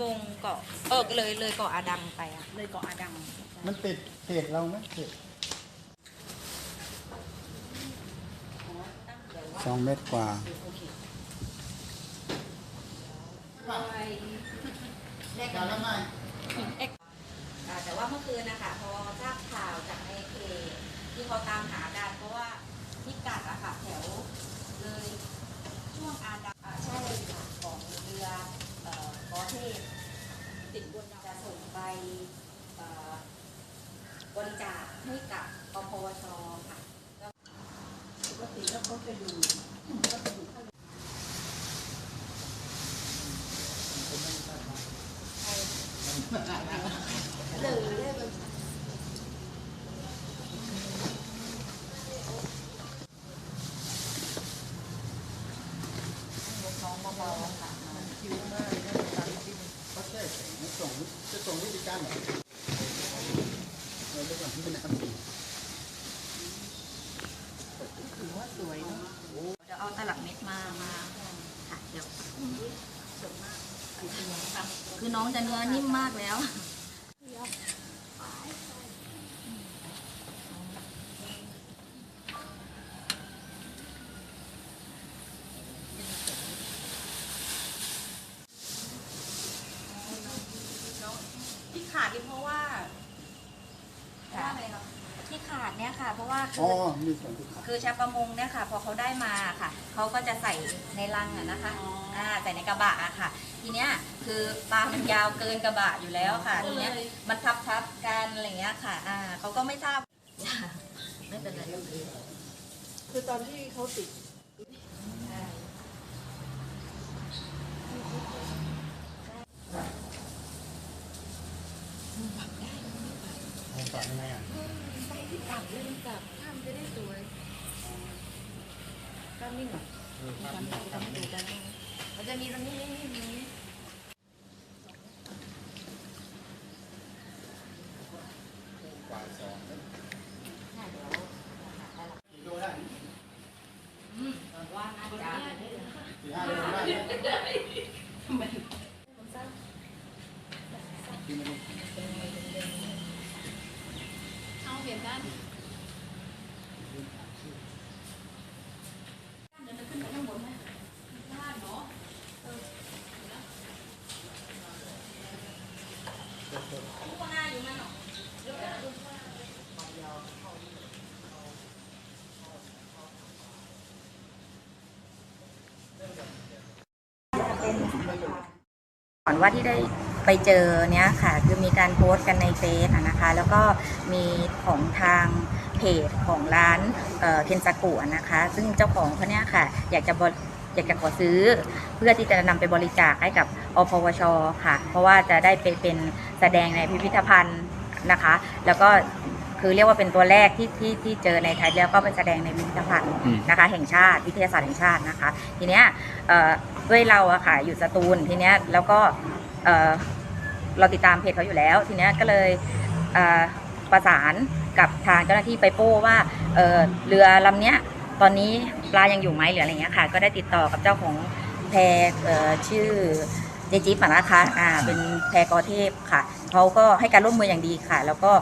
วงเกาะเออเลยเลยเกาะอาดังไปอะเลยเกาะอาดังมันติดเพจเราไหมเพจสองเมตรกว่าแรกกันอ่าแต่ว่าเมื่อคืนนะคะพอทราบข่าวจากในเพจที่เขาตามหากันเพราะว่าพิกัดอะค่ะแถวเลยช่วงอาดังอ่าใช่ค่ะของเรือเอ่อกอเทพติดบนจะส่งไปเอ่อ บริจาคให้กับอพวชค่ะปกติแล้วเขาจะอยู่ก็จะอยู่ข้างน้องเบาๆค่ะคิวมากเลยนะตามที่เขาแช่แข็งส่งจะส่งวิธีการไหน เราเรียกว่าที่เป็นน้ำดีถือว่าสวยเนาะเดี๋ยวเอาตลับเม็ดมามาค่ะเดี๋ยวสวยมากคือน้องจะเนื้อนิ่มมากแล้ว ที่ขาดนี่เพราะว่า ค่ะที่ขาด เนี่ยค่ะ เพราะว่าคือ๋ออมีส่วนที่ขาด คือชาวประมงเนี่ยค่ะ พอเขาได้มาค่ะเขาก็จะใส่ในลังอะนะคะอ๋ออ่่าใส่ในกระบะอะค่ะ ทีเนี้ยคือปลามันยาวเกินกระบะอยู่แล้วค่ะก็ทีเลยเนี้ยมันทับทับๆกันอะไรอย่างเงี้ยค่ะอ่าเขาก็ไม่ทราบไม่เป็นไรคือตอนที่เขาติด ใช่ผมสอนยังไงอะต่ำเลยมันกลับข้ามจะได้สวยกล้ามนิ่งอะทำทำดูกันมันจะมีตรงนี้นี่นี่นี่กว่าสองใช่เดี๋ยวดูได้อืมว่าน่าจะสี่ห้าโลได้ที่ไม่ รู้เอาเห็นด้านข้างหน้าอยู่นั่นหรอก่อนว่าที่ได้ ไปเจอเนี้ยค่ะ คือมีการโพสต์กันในเฟซอะนะคะ แล้วก็มีของทางเพจของร้านเคนซากุนะคะ ซึ่งเจ้าของเขาเนี้ยค่ะ อยากจะบริอยากจะขอซื้อ เพื่อที่จะนำไปบริจาคให้กับอพวชค่ะ เพราะว่าจะได้ไปเป็นแสดงในพิพิธภัณฑ์นะคะ แล้วก็คือเรียกว่าเป็นตัวแรกที่ที่ที่เจอในไทยแล้วก็ไปแสดงในพิพิธภัณฑ์นะคะ แห่งชาติวิทยาศาสตร์แห่งชาตินะคะ ทีเนี้ยเอ่อด้วยเราอะค่ะอยู่สตูลทีเนี้ยแล้วก็ เราติดตามเพจเขาอยู่แล้ว ทีเนี้ยก็เลยประสานกับทางเจ้าหน้าที่ไปโป้ว่าเเรือลำเนี้ยตอนนี้ปลายังอยู่ไหมหรืออะไรเงี้ยค่ะ ก็ได้ติดต่อกับเจ้าของแพชื่อเจจิ๊บนะคะอ่าเป็นแพกอเทพค่ะเขาก็ให้การร่วมมืออย่างดีค่ะ แล้วก็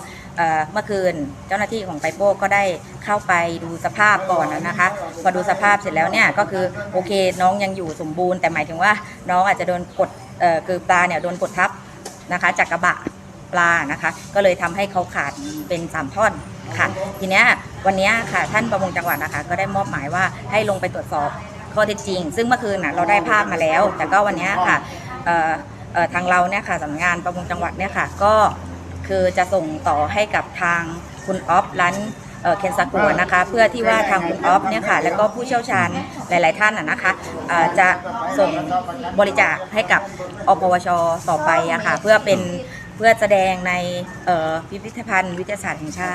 เมื่อคืนเจ้าหน้าที่ของไปโป้ก็ได้เข้าไปดูสภาพก่อนนะคะ พอดูสภาพเสร็จแล้วเนี่ยก็คือโอเคน้องยังอยู่สมบูรณ์แต่หมายถึงว่าน้องอาจจะโดนกดคือปลาเนี่ยโดนกดทับ นะคะจากกระบะปลานะคะ ก็เลยทำให้เขาขาดเป็นสามท่อนค่ะทีเนี้ยวันเนี้ยค่ะท่านประมงจังหวัดนะคะ ก็ได้มอบหมายว่าให้ลงไปตรวจสอบข้อเท็จจริง ซึ่งเมื่อคืนน่ะเราได้ภาพมาแล้ว แต่ก็วันเนี้ยค่ะทางเราเนี่ยค่ะสำนักงานประมงจังหวัดเนี่ยค่ะ ก็คือจะส่งต่อให้กับทางคุณออฟร้าน เคนซากุนะคะ เพื่อที่ว่าทางคุณออฟเนี่ยค่ะแล้วก็ผู้เชี่ยวชาญหลาย ๆ ท่านนะนะคะจะส่งบริจาคให้กับอปวชต่อไปอะค่ะเพื่อเป็นเพื่อแสดงในพิพิธภัณฑ์วิทยาศาสตร์แห่งชาติ